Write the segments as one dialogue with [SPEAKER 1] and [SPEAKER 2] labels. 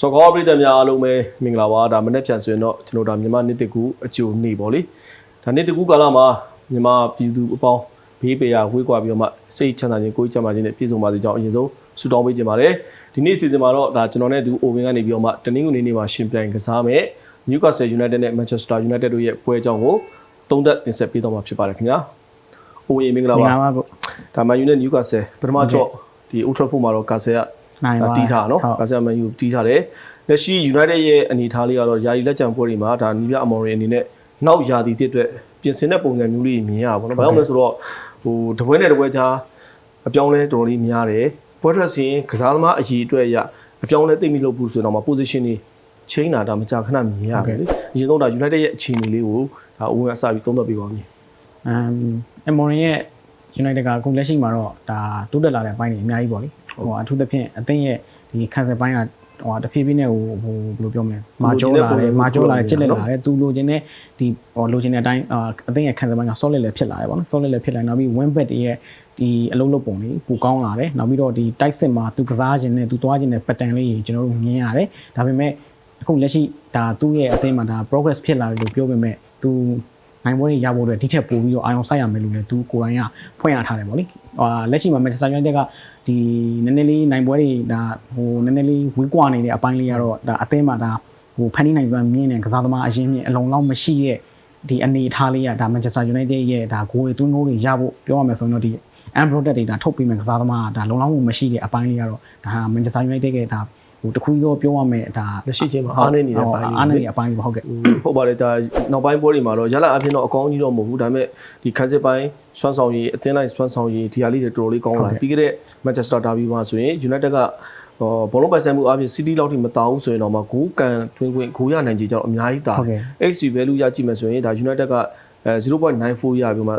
[SPEAKER 1] စောကောပရိသတ်များအားလုံးပဲမင်္ဂလာပါဒါမနေ့ပြန်ဆိုရင်တော့ကျွန်တော်ဒါမြန်မာနှစ်တကူအကျိုးနေ့ပေါ့လေဒါနှစ်တကူကာလမှာမြန်မာပြည်သူအပေါင်းဘေးပရာဝေးကွာပြီးတော့မှစိတ်ချမ်းသာခြင်းကိုယ်ချမ်းသာခြင်းနဲ့ပြည့်စုံပါစေကြောင်းအရင်ဆုံးဆုတောင်းပေးခြင်းပါတယ်ဒီနေ့စီစဉ်မှာတော့ဒါကျွန်တော်နဲ့ဒီအိုဝင်ကနေပြီးတော့မှတနင်္ဂနွေနေ့မှာရှင်ပြိုင်ကစားမယ် Newcastle United နဲ့ Manchester United တို့ရဲ့ပွဲကြောင်းကိုသုံးသက်တင်ဆက်ပေးတော့မှာဖြစ်ပါတယ်ခင်ဗျာအိုဝင်မင်္ဂလာ
[SPEAKER 2] မင်္ဂ
[SPEAKER 1] ပါ
[SPEAKER 2] လာပါကို
[SPEAKER 1] ဒါမှ United Newcastle ပထမကြော့ဒီ Old Trafford မှာတော့ Castle က
[SPEAKER 2] နိုင်ပါ
[SPEAKER 1] တီးထားနော်
[SPEAKER 2] ဟုတ်
[SPEAKER 1] ကာဆယ်မန်ယူတီးထားတယ်လက်ရှိ United ရဲ့အနေအထားလေးကတော့ယာယီလက်ကျန်ပွဲတွေမှာဒါနီးပြအမော်ရီအနေနဲ့နောက်ယာတီတစ်အတွက်ပြင်ဆင်တဲ့ပုံစံမျိုးလေးမြင်ရပါဘောနော်ဘာကြောင့်လဲဆိုတော့ဟိုတပွဲနဲ့တပွဲကြားအပြောင်းလဲတော်တော်လေးများတယ်ပွဲထွက်စဉ်ကစားသမားအရေးအတွက်ရအပြောင်းလဲသိမ့်မိလို့ဘူးဆိုတော့မှ position တွေ change တာဒါမကြာခဏမြင်ရတယ်လေအရင်ဆုံးဒါ United ရဲ့အခြေအနေလေးကိုဒါအဝင်အစပြီးသုံးသပ်ပေးပါဦး
[SPEAKER 2] အမ်အမော်ရင်ရဲ့ United ကအခုလက်ရှိမှာတော့ဒါတိုးတက်လာတဲ့အပိုင်းတွေအများကြီးပေါ့လေ ဟိုအထူးသဖြင့်အသင်းရဲ့ဒီ cancel ပိုင်းကဟိုတဖြည်းဖြည်းနဲ့ဟိုဟိုဘယ်လိုပြောမလဲမာကျောလာတယ်မာကျောလာတယ်ချစ်လက်လာတယ်သူလိုချင်တဲ့ဒီဟိုလိုချင်တဲ့အတိုင်းအာအသင်းရဲ့ cancel ပိုင်းက solid လည်းဖြစ်လာတယ်ပေါ့နော် solid လည်းဖြစ်လာနောက်ပြီး win bet တွေရဲ့ဒီအလုံးလုံးပုံလေးပိုကောင်းလာတယ်နောက်ပြီးတော့ဒီ tight set မှာသူကစားခြင်းနဲ့သူသွားခြင်းနဲ့ pattern လေးကြီးကျွန်တော်တို့မြင်ရတယ်ဒါပေမဲ့အခုလက်ရှိဒါသူ့ရဲ့အသင်းမှာဒါ progress ဖြစ်လာတယ်လို့ပြောပေမဲ့သူ နိုင်ပွဲတွေရဖို့အတွက်ဒီထက်ပိုပြီးတော့အာရုံစိုက်ရမယ်လို့လည်းသူကိုယ်တိုင်ကဖွင့်ရထားတယ်ပေါ့လေ။ဟာလက်ရှိမှာ Manchester United ကဒီနည်းနည်းလေးနိုင်ပွဲတွေဒါဟိုနည်းနည်းလေးဝေးကွာနေတဲ့အပိုင်းလေးကတော့ဒါအသင်းမှာဒါဟိုဖန်တီးနိုင်စွမ်းမြင့်တဲ့ကစားသမားအရင်မြင့်အလုံးလောက်မရှိရဲ့ဒီအနေအထားလေးကဒါ Manchester United ရဲ့ဒါဂိုးတွေသွင်းဂိုးတွေရဖို့ပြောရမယ်ဆိုရင်တော့ဒီ unprotected တွေဒါထုတ်ပေးမယ်ကစားသမားကဒါလုံလောက်မှုမရှိတဲ့အပိုင်းလေးကတော့ဒါ Manchester United ရဲ့ဒါ ဟိုတခုတော့ပြောရမယ်ဒါ
[SPEAKER 1] လက်ရှိချိန်မှာအားနေနေတဲ့အပိုင်းလေး
[SPEAKER 2] အားနေနေတဲ့အပိုင်းပေါ့ဟုတ်ကဲ့
[SPEAKER 1] ဟုတ်ပါတယ်ဒါနောက်ပိုင်းပွဲတွေမှာတော့ရလအပြင်တော့အကောင်းကြီးတော့မဟုတ်ဘူးဒါပေမဲ့ဒီခန်းစစ်ပိုင်းစွမ်းဆောင်ရည်အသင်းလိုက်စွမ်းဆောင်ရည်ဒီဟာလေးတွေတော်တော်လေးကောင်းလာပြီးခဲ့တဲ့ Manchester Derby မှာဆိုရင် United ကဟောဘောလုံးပိုင်ဆိုင်မှုအပြင် City လောက်ထိမတောင်းဆိုရင်တော့မှဂိုးကန်တွင်းခွင့်ဂိုးရနိုင်ကြီးကြောင့်အများကြီးတာ
[SPEAKER 2] ဟုတ်ကဲ့
[SPEAKER 1] XG value ရကြည့်မယ်ဆိုရင်ဒါ United ကအဲ0.94ရပြီးမှ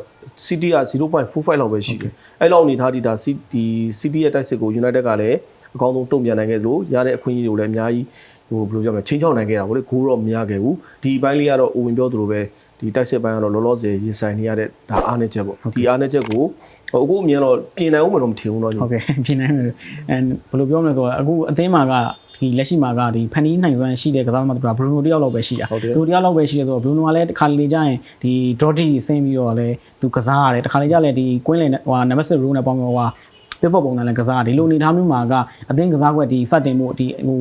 [SPEAKER 1] City က0.45လောက်ပဲရှိတယ်အဲ့လောက်အနေထားဒီဒါ City City ရဲ့တိုက်စစ်ကို United ကလည်း အကောင်းဆုံးတုံ့ပြန်နိုင်ခဲ့လို့ရတဲ့အခွင့်အရေးတွေကိုလည်းအများကြီးဟိုဘယ်လိုပြောမလဲချင်းချောက်နိုင်ခဲ့တာဗောလေဂိုးတော့မရခဲ့ဘူးဒီဘိုင်းလေးကတော့အိုဝင်ပြောသလိုပဲဒီတိုက်စစ်ပိုင်းကတော့လောလောဆယ်ရင်ဆိုင်နေရတဲ့ဒါအားနည်းချက်ပေါ့ဒီအားနည်းချက်ကိုဟိုအခုအမြင်တော့ပြင်နိုင်ဦးမလို့မထင်ဘူးတော့ညီ
[SPEAKER 2] ဟုတ်ကဲ့ပြင်နိုင်မယ်အဲဘယ်လိုပြောမလဲဆိုတော့အခုအသင်းမှာကဒီလက်ရှိမှာကဒီဖန်နီးနိုင်စွမ်းရှိတဲ့ကစားသမားတွေကဘရူနိုတယောက်လောက်ပဲရှိတာ
[SPEAKER 1] ဟုတ်တယ်
[SPEAKER 2] ဘရူနိုတယောက်လောက်ပဲရှိတယ်ဆိုတော့ဘရူနိုကလည်းတစ်ခါလေကြာရင်ဒီဒေါ်တီဆင်းပြီးတော့လည်းသူကစားရတယ်တစ်ခါလေကြာလည်းဒီကွင်းလင်ဟိုနံပါတ်7ရူနဲ့ပေါင်းပြီးဟို ပစ်ဖို့ပုံစံနဲ့ကစားဒီလိုအနေထားမျိုးမှာကအသင်းကစားကွက်ဒီစတင်မှုဒီဟို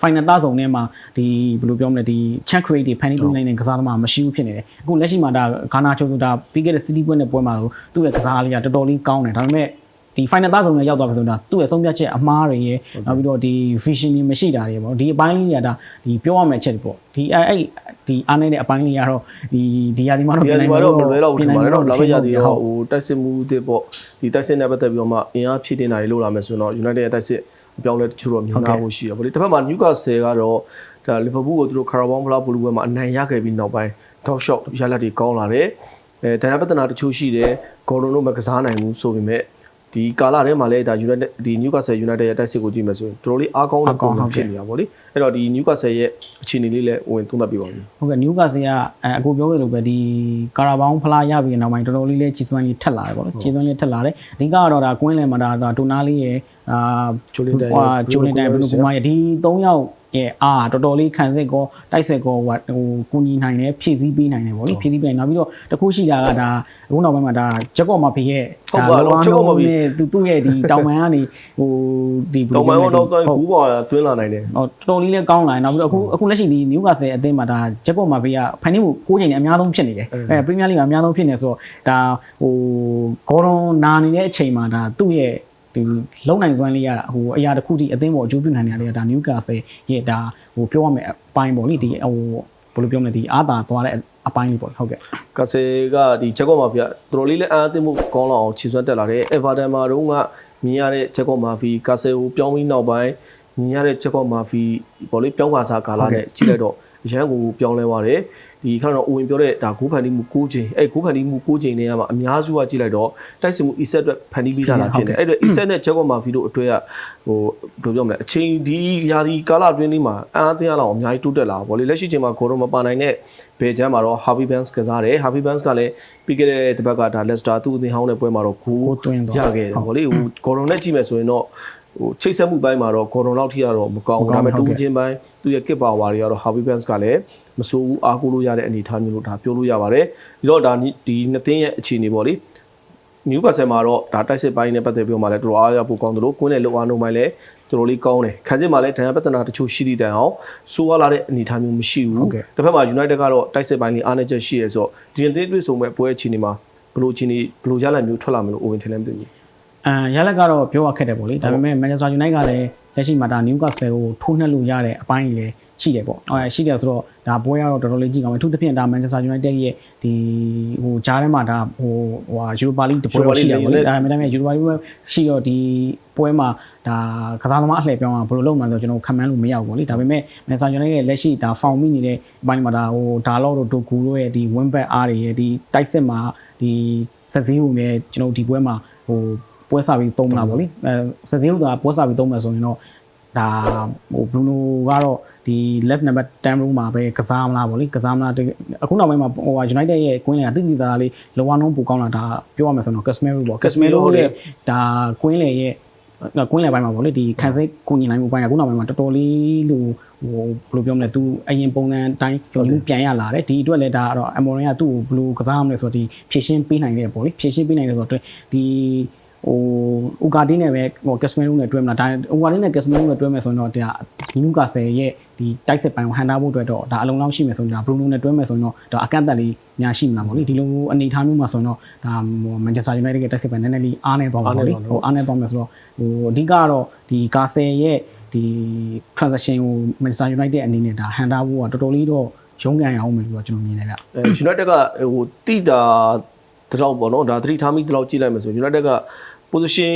[SPEAKER 2] final သားဆောင်ထဲမှာဒီဘယ်လိုပြောမလဲဒီ check rate တွေဖန်တီးပေးနိုင်တဲ့ကစားသမားမရှိဘူးဖြစ်နေတယ်အခုလက်ရှိမှာဒါဂါနာချိုဆိုတာပြီးခဲ့တဲ့ city ပွဲနဲ့ပွဲမှာသူ့ရဲ့ကစားလေးကတော်တော်လေးကောင်းတယ်ဒါပေမဲ့ ဒီ final သားဆုံးနဲ့ရောက်သွားပြီဆိုတော့သူ့ရဲ့ဆုံးဖြတ်ချက်အမှားတွေရယ်နောက်ပြီးတော့ဒီ vision တွေမရှိတာတွေပေါ့ဒီအပိုင်းလေးတွေကဒါဒီပြောရမယ့်ချက်တွေပေါ့ဒီအဲ့အဲ့ဒီအားနေတဲ့အပိုင်းလေးကတော့ဒီဒီရာဒီမှာတော့
[SPEAKER 1] ဒီကနေ့မှာတော့မလွယ်တော့ဘူးထင်ပါတယ်တော့လာမယ့်ရ
[SPEAKER 2] ဒီ
[SPEAKER 1] သည်တော့ဟိုတိုက်စစ်မှုတစ်ပေါ့ဒီတိုက်စစ်နဲ့ပတ်သက်ပြီးတော့မှအင်အားဖြည့်တင်တာတွေလုပ်လာမယ်ဆိုတော့ United ရဲ့တိုက်စစ်အပြောင်းလဲတချို့တော့မြင်လာဖို့ရှိတယ်ဗောလေတစ်ဖက်မှာ Newcastle ကတော့ဒါ Liverpool ကိုသူတို့ Carabao Cup ဘလူးပွဲမှာအနိုင်ရခဲ့ပြီးနောက်ပိုင်း top shot ရလဒ်တွေကောင်းလာတယ်အဲဒဏ်ရာပတနာတချို့ရှိတယ် Gordon တို့မကစားနိုင်ဘူးဆိုပေမဲ့ ဒီကာလထဲမှာလည်းဒါ United ဒီ Newcastle United ရဲ့တိုက်စစ်ကိုကြည့်မယ်ဆိုရင်တော်တော်လေးအားကောင်းတဲ့ပုံစံဖြစ်နေတာဗောလေအဲ့တော့ဒီ Newcastle ရဲ့အခြေအနေလေးလည်းဝင်သုံးသပ်ပြပါဦး
[SPEAKER 2] ဟုတ်ကဲ့ Newcastle ကအဲအခုပြောခဲ့လို့ပဲဒီကာရာဘောင်းဖလားရပြီးနောက်ပိုင်းတော်တော်လေးလေးကြီးစွမ်းလေးထက်လာတယ်ပေါ့နော်ကြီးစွမ်းလေးထက်လာတယ်အဓိကတော့ဒါကွင်းလယ်မှာဒါဒါတိုနာလေးရဲ့ အာ
[SPEAKER 1] ဂျိုလင်တန်ရဲ့
[SPEAKER 2] ဟိုဂျိုလင်တန်ဘယ်လိုပုံမှန်ရဲ့ဒီ၃ယောက်ရဲ့အာတော်တော်လေးခံစစ်ကောတိုက်စစ်ကောဟိုဟိုကူညီနိုင်တယ်ဖြည့်ဆည်းပေးနိုင်တယ်ပေါ့လေဖြည့်ဆည်းပေးနိုင်နောက်ပြီးတော့တခုရှိတာကဒါအခုနောက်ပိုင်းမှာဒါဂျက်ကော့မာဖီရဲ့
[SPEAKER 1] ဟုတ်ပါတော့ Jacob Murphy
[SPEAKER 2] နဲ့သူသူ့ရဲ့ဒီတောင်ပန်ကနေဟိုဒီဘယ်
[SPEAKER 1] တော
[SPEAKER 2] လို
[SPEAKER 1] င်ပိုင်း
[SPEAKER 2] ပြော
[SPEAKER 1] တော့
[SPEAKER 2] မလဲ
[SPEAKER 1] တော့ကူးပေါ်တွင်းလာနိုင်တယ်
[SPEAKER 2] ဟောတော်တော်လေးလည်းကောင်းလာတယ်နောက်ပြီးတော့အခုအခုလက်ရှိဒီ Newcastle အသင်းမှာဒါဂျက်ကော့မာဖီကဖိုင်နစ်မှု6ချိန်နဲ့အများဆုံးဖြစ်နေတယ်အဲပရီးမီးယားလိမှာအများဆုံးဖြစ်နေဆိုတော့ဒါဟိုဂေါ်ဒွန်နာနေတဲ့အချိန်မှာဒါသူ့ရဲ့ ဒီလုံနိုင်စွမ်းလေးကဟိုအရာတစ်ခုထိအသင်းပေါ်အကျိုးပြုနိုင်တယ်ကဒါ Newcastle ရဲ့ဒါဟိုပြောရမယ်အပိုင်းပေါ့လေဒီဟိုဘယ်လိုပြောမလဲဒီအာသာသွားတဲ့အပိုင်းလေးပေါ့ဟုတ်ကဲ့
[SPEAKER 1] ကာဆေကဒီချက်ကော့မာဖီကတော်တော်လေးလည်းအားအသင်းမှုကောင်းလောက်အောင်ခြေစွမ်းတက်လာတယ်။ Everton မှာတော့ကမြင်ရတဲ့ချက်ကော့မာဖီကာဆေကိုပြောင်းပြီးနောက်ပိုင်းမြင်ရတဲ့ချက်ကော့မာဖီပေါ်လေးပြောင်းပါစားကာလာနဲ့ကြည့်လိုက်တော့အရန်ကိုပြောင်းလဲသွားတယ်။ ဒီခါတော့အိုဝင်ပြောတဲ့ဒါဂိုးဖန်တီးမှု6ချိန်အဲ့ဂိုးဖန်တီးမှု6ချိန်နဲ့ကမှအများစုကကြည့်လိုက်တော့တိုက်စစ်မှု ESET အတွက်ဖန်တီးပြီးထားတာဖြစ်တယ်။အဲ့တော့ ESET နဲ့ချက်ကော့မာဖီတို့အတွဲကဟိုဘယ်လိုပြောမလဲအချိန်ဒီယာဒီကာလာတွင်းလေးမှာအားအသင်းအလောက်အများကြီးတိုးတက်လာပါဗောလေလက်ရှိချိန်မှာကိုတော့မပါနိုင်တဲ့ဘယ်ချမ်းမှာတော့ Harvey Barnes ကစားတယ် Harvey Barnes ကလည်းပြီးခဲ့တဲ့တစ်ပတ်ကဒါ Leicester သူ့အသင်းဟောင်းတဲ့ပွဲမှာတော့ဂိုး
[SPEAKER 2] ကိုတွင်းတော့
[SPEAKER 1] ရခဲ့တယ်ဗောလေဟို Gordon နဲ့ကြည့်မယ်ဆိုရင်တော့ဟိုချိတ်ဆက်မှုပိုင်းမှာတော့ဂေါ်ဒွန်လောက်ထိကတော့မကောင်းဘူးဒါပေမဲ့
[SPEAKER 2] ဟုတ်
[SPEAKER 1] တူ
[SPEAKER 2] ကဲ့
[SPEAKER 1] ချင်းပိုင်းသူရဲ့ kit power တွေကတော့ Harvey Banks ကလည်း မဆိုးဘူးအားကိုးလို့ရတဲ့အနေအထားမျိုးလို့ဒါပြောလို့ရပါတယ်ဒီတော့ဒါဒီနှစ်သင်းရဲ့အခြေအနေပေါ့လေ new person မှာတော့ဒါတိုက်စစ်ပိုင်းနဲ့ပတ်သက်ပြီးတော့မှလည်းတော်တော်အားရဖို့ကောင်းတယ်လို့ကွင်းနဲ့လောက်အားလုံးပိုင်းလည်းတော်တော်လေးကောင်းတယ်ခန်းစစ်မှာလည်းဒဏ်ရာပြဿနာတချို့ရှိသည့်တိုင်အောင်စိုးရလာတဲ့အနေအထားမျိုးမရှိဘူးတစ်ဖက်မှာ United ကတော့တိုက်စစ်ပိုင်းလေးအားနည်းချက်ရှိရဲဆိုတော့ဒီနေ့တွေ့ဆုံမဲ့ပွဲအခြေအနေမှာဘယ်လိုအခြေအနေဘယ်လိုရလဒ်မျိုးထွက်လာမလို့ Owen ထင်လဲမသိဘူး
[SPEAKER 2] အာရလက်ကတော့ပြောရခက်တယ်ပေါ့လေဒါပေမဲ့ Manchester United ကလည်း လက်ရှိမှာဒါ Newcastle ကိုထိုးနှက်လို့ရတဲ့အပိုင်းကြီးလည်းရှိတယ်ပေါ့အဲရှိတယ်ဆိုတော့ဒါပွဲကတော့တော်တော်လေးကြည့်ကောင်းတယ်အထူးသဖြင့်ဒါ Manchester United ရဲ့ဒီဟိုဂျားထဲမှာဒါဟိုဟို Europa League တပွဲတော့ရှိတယ်ပေါ့လေဒါပေမဲ့ Europa League ရှိတော့ဒီပွဲမှာဒါကစားသမားအလှည့်ပြောင်းတာဘယ်လိုလုပ်မှန်းဆိုတော့ကျွန်တော်ခံမှန်းလို့မရဘူးပေါ့လေဒါပေမဲ့ Manchester United ရဲ့လက်ရှိဒါ form မိနေတဲ့အပိုင်းမှာဒါဟိုဒါလော့တို့ဒိုကူတို့ရဲ့ဒီ win back အားတွေရဲ့ဒီတိုက်စစ်မှာဒီစက်စည်းဝင်ရဲ့ကျွန်တော်ဒီပွဲမှာဟို ပွဲစားပြီးသုံးမလားဗောလေအဲစသေးလို့ကပွဲစားပြီးသုံးမယ်ဆိုရင်တော့ဒါဟိုဘရူနိုကတော့ဒီ left number 10 room မှာပဲကစားမလားဗောလေကစားမလားအခုနောက်ပိုင်းမှာဟို United ရဲ့ကွင်းလေကတိတိသားလေးလောကနှုံးပိုကောင်းလာဒါပြောရမယ်ဆိုတော့ Casemiro ပေါ့ Casemiro ရဲ့ဒါကွင်းလေရဲ့ကွင်းလေပိုင်းမှာဗောလေဒီခံစိတ်ကိုညီနိုင်မှုပိုင်းကအခုနောက်ပိုင်းမှာတော်တော်လေးလို့ဟိုဘယ်လိုပြောမလဲ तू အရင်ပုံစံအတိုင်းကျွန်တော်ပြန်ရလာတယ်ဒီအတွက်လည်းဒါကတော့ Amorin ကသူ့ကိုဘယ်လိုကစားမလဲဆိုတော့ဒီဖြည့်ရှင်းပေးနိုင်တယ်ဗောလေဖြည့်ရှင်းပေးနိုင်တယ်ဆိုတော့ဒီ ဟိုဥကာတီနဲ့ပဲဟိုကက်စမီရိုနဲ့တွဲမလားဒါဥကာတီနဲ့ကက်စမီရိုနဲ့တွဲမယ်ဆိုရင်တော့ဒါနူကာဆယ်ရဲ့ဒီတိုက်စစ်ပိုင်းကိုဟန်တာဖို့အတွက်တော့ဒါအလုံးလောက်ရှိမယ်ဆိုရင်ဒါဘရူနိုနဲ့တွဲမယ်ဆိုရင်တော့ဒါအကန့်အသတ်လေးညာရှိမှာပေါ့လေဒီလိုအနေအထားမျိုးမှာဆိုရင်တော့ဒါမန်ချက်စတာယူနိုက်တက်ရဲ့တိုက်စစ်ပိုင်းနည်းနည်းလေးအားနေသွားမှာပေါ့လေဟိုအားနေသွားမယ်ဆိုတော့ဟိုအဓိကကတော့ဒီကာဆယ်ရဲ့ဒီ transaction ကိုမန်ချက်စတာယူနိုက်တက်အနေနဲ့ဒါဟန်တာဖို့ကတော်တော်လေးတော့ရုန်းကန်ရအောင်မယ်လို့ကျွန်တော်မြင်နေဗျ
[SPEAKER 1] အဲ United ကဟိုတိတာတတော့ပေါ့နော်ဒါသတိထားမိတတော့ကြည့်လိုက်မယ်ဆို United က position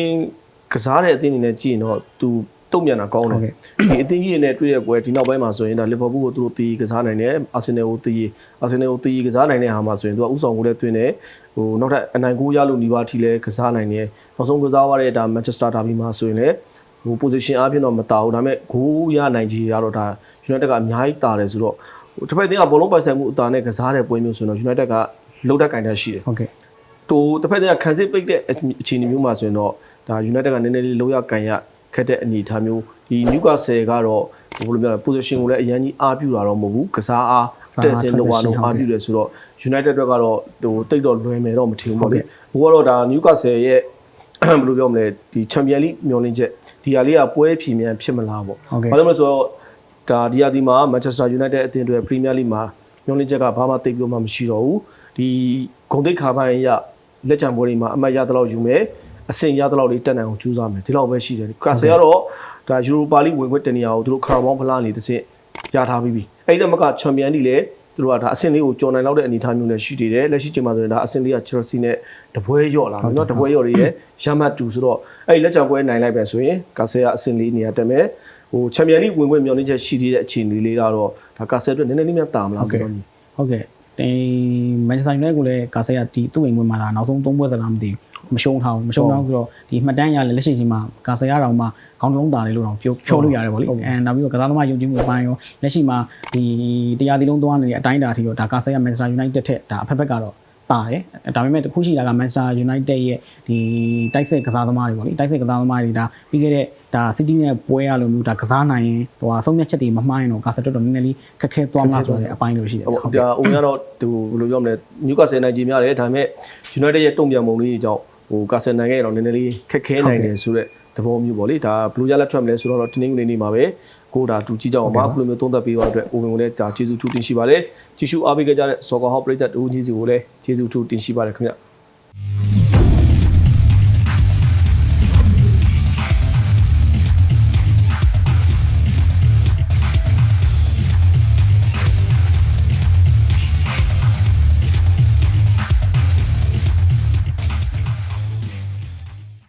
[SPEAKER 1] ကစားတဲ့အသင်းအနေနဲ့ကြည့်ရင်တော့သူတုံ့ပြန်တာကောင်းတယ်ဒီအသင်းကြီးတွေနဲ့တွေ့တဲ့ပွဲဒီနောက်ပိုင်းမှာဆိုရင်ဒါ Liverpool ကိုသူတို့တီးကစားနိုင်တယ် Arsenal ကိုတီး Arsenal ကိုတီးကစားနိုင်တဲ့ဟာမှာဆိုရင်သူကဥဆောင်ကိုလည်းတွင်းတယ်ဟိုနောက်ထပ်အနိုင်ကိုရလို့ညီပါထီလဲကစားနိုင်တယ်နောက်ဆုံးကစားရတဲ့ဒါ Manchester Derby မှာဆိုရင်လည်းဟို position အားဖြင့်တော့မတာဘူးဒါပေမဲ့ဂိုးရနိုင်ကြီးရတော့ဒါ United ကအများကြီးတာတယ်ဆိုတော့ဟိုတစ်ဖက်အသင်းကဘောလုံးပိုင်ဆိုင်မှုအတာနဲ့ကစားတဲ့ပွဲမျိုးဆိုရင်တော့ United ကလုံးတက်ကင်တက်ရှိတယ်
[SPEAKER 2] ဟုတ်ကဲ့
[SPEAKER 1] တိုးတစ်ဖက်တည်းကခံစစ်ပိတ်တဲ့အခြေအနေမျိုးမှာဆိုရင်တော့ဒါ United ကနည်းနည်းလေးလုံးရကန်ရခက်တဲ့အနေအထားမျိုးဒီ Newcastle ကတော့ဘယ်လိုပြောလဲ position ကိုလည်းအရင်ကြီးအားပြုတာတော့မဟုတ်ဘူးကစားအားတက်စင်လောအားလုံးအားပြုတယ်ဆိုတော့ United အတွက်ကတော့ဟိုတိတ်တော့လွယ်မယ်တော့မထင်ဘူးပေါ့လေဘိုးကတော့ဒါ Newcastle ရဲ့ဘယ်လိုပြောမလဲဒီ Champion League မျှော်လင့်ချက်ဒီဟာလေးကပွဲဖြီမြန်ဖြစ်မလားပေါ့
[SPEAKER 2] ဟုတ်ကဲ့
[SPEAKER 1] ဘာလို့လဲဆိုတော့ဒါဒီဟာဒီမှာ Manchester United အသင်းတွေ Premier League မှာမျှော်လင့်ချက်ကဘာမှတိတ်ပြီးမှမရှိတော့ဘူးဒီဂုံတိတ်ခါပိုင်းရ လက်ချံပွဲတွေမှာအမှတ်ရသလောက်ယူမယ်အဆင့်ရသလောက်လေးတက်နိုင်အောင်ကြိုးစားမယ်ဒီလောက်ပဲရှိတယ်ကာဆယ်ကတော့ဒါ Europa League ဝင်ခွင့်တနေရာကိုသူတို့ခါဘောင်းဖလားနေတစ်ဆင့်ရထားပြီးပြီအဲ့ဒီတမကချန်ပီယံလိလည်းသူတို့ကဒါအဆင့်လေးကိုကျော်နိုင်လောက်တဲ့အနေအထားမျိုးနဲ့ရှိသေးတယ်လက်ရှိချိန်မှာဆိုရင်ဒါအဆင့်လေးက Chelsea နဲ့တပွဲရော့လာပြီเนาะတပွဲရော့တွေရဲ့ရမတ်တူဆိုတော့အဲ့ဒီလက်ချံပွဲနိုင်လိုက်ပဲဆိုရင်ကာဆယ်ကအဆင့်လေးနေရာတက်မယ်ဟိုချန်ပီယံလိဝင်ခွင့်မျှော်လင့်ချက်ရှိသေးတဲ့အခြေအနေလေးကတော့ဒါကာဆယ်အတွက်နည်းနည်းလေးများတာမလားပြောလို့
[SPEAKER 2] ဟုတ်ကဲ့ တင်မန်ချက်စတာယူနိုက်ကိုလည်းကာဆယ်ကဒီသူ့အိမ်ဝင်မှာလာနောက်ဆုံး၃ပွဲသလားမသိဘူးမရှုံးထားဘူးမရှုံးထားဘူးဆိုတော့ဒီမှတ်တမ်းရလဲလက်ရှိချိန်မှာကာဆယ်ရတောင်မှခေါင်းလုံးသားလေးလို့တော့ပြောပြောလို့ရတယ်ဗောလေအဲနောက်ပြီးတော့ကစားသမားယုံကြည်မှုပိုင်းရောလက်ရှိမှာဒီတရားဒီလုံးသွားနေတဲ့အတိုင်းအတာအထိတော့ဒါကာဆယ်ကမန်ချက်စတာယူနိုက်တက်ထက်ဒါအဖက်ဖက်ကတော့ပါတယ်ဒါပေမဲ့တခုရှိတာကမန်ချက်စတာယူနိုက်တက်ရဲ့ဒီတိုက်စစ်ကစားသမားတွေဗောလေတိုက်စစ်ကစားသမားတွေဒါပြီးခဲ့တဲ့ ဒါစီးတီးနဲ့ပွဲရလိုမျိုးဒါကစားနိုင်ရင်ဟိုအဆုံးဖြတ်ချက်တွေမမှားရင်တော့ကာဆယ်တော်တော်နည်းနည်းလေးခက်ခဲသွားမလားဆိုတဲ့အပိုင်းလို့ရှိတယ်
[SPEAKER 1] ဟုတ်ဒါအုံကတော့သူဘယ်လိုပြောမလဲ Newcastle နိုင်ကြများတယ်ဒါပေမဲ့ United ရဲ့တုံ့ပြန်ပုံလေးကြောင့်ဟို Castle နိုင်ခဲ့တော့နည်းနည်းလေးခက်ခဲနိုင်တယ်ဆိုတော့သဘောမျိုးပေါ့လေဒါဘလူးရလက်ထွက်မလဲဆိုတော့တင်းတင်းလေးနေမှာပဲကိုဒါတူကြည့်ကြအောင်ပါအခုလိုမျိုးသုံးသပ်ပေးသွားတဲ့အတွက် Owen ကိုလည်းဒါကျေးဇူးထူးတင်ရှိပါတယ်ကြည့်ရှုအားပေးကြတဲ့ Soccer Hub ပရိသတ်တူကြီးစီကိုလည်းကျေးဇူးထူးတင်ရှိပါတယ်ခင်ဗျ